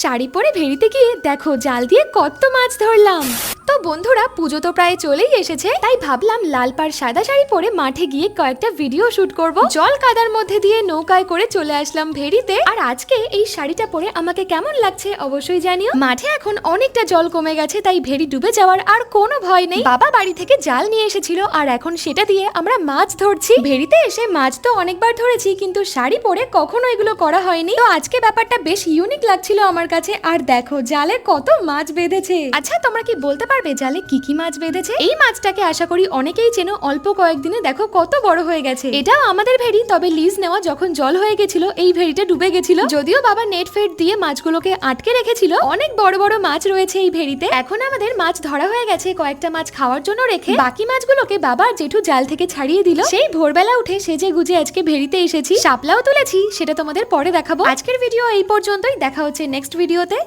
শাড়ি পরে ভেড়িতে গিয়ে দেখো জাল দিয়ে কত মাছ ধরলাম। তো বন্ধুরা, পুজো তো প্রায় চলেই এসেছে, তাই ভাবলাম লাল পাড় সাদা শাড়ি পরে মাঠে গিয়ে কয়েকটা ভিডিও শুট করব। জল কাদার মধ্যে দিয়ে নৌকায় করে চলে আসলাম ভেড়িতে আর আজকে এই শাড়িটা পরে আমাকে কেমন লাগছে অবশ্যই জানিও। মাঠে এখন অনেকটা জল কমে গেছে, তাই ভেড়ি ডুবে যাওয়ার আর কোনো ভয় নেই। বাবা বাড়ি থেকে জাল নিয়ে এসেছিল, আর এখন সেটা দিয়ে আমরা মাছ ধরছি। ভেড়িতে এসে মাছ তো অনেকবার ধরেছি, কিন্তু শাড়ি পরে কখনো এগুলো করা হয়নি। তো আজকে ব্যাপারটা বেশ ইউনিক লাগছিল আমার কাছে। আর দেখো, জালে কত মাছ বেঁধেছে। আচ্ছা তোমরা কি বলতে পারবে জালে কি কি মাছ বেঁধেছে? এই মাছটাকে আশা করি অনেকেই চেনো, অল্প কয়েকদিনে দেখো কত বড় হয়ে গেছে। এটাও আমাদের ভেড়ি, তবে লিজ নেওয়া যখন জল হয়ে গেছিল, এই ভেড়িটা ডুবে গেছিল। যদিও বাবা নেট ফেট দিয়ে মাছগুলোকে আটকে রেখেছিল, অনেক বড় বড় মাছ রয়েছে এই ভেড়িতে। এখন আমাদের মাছ ধরা হয়ে গেছে, কয়েকটা মাছ খাওয়ার জন্য রেখে। বাকি মাছগুলোকে বাবা আর জেঠু জাল থেকে ছাড়িয়ে দিল। সেই ভোরবেলা উঠে সেজে গুজে আজকে ভেড়িতে এসেছি। শাপলাও তুলেছি, সেটা তোমাদের পরে দেখাবো। আজকের ভিডিও এই পর্যন্তই, দেখা হচ্ছে নেক্সট ভিডিওতে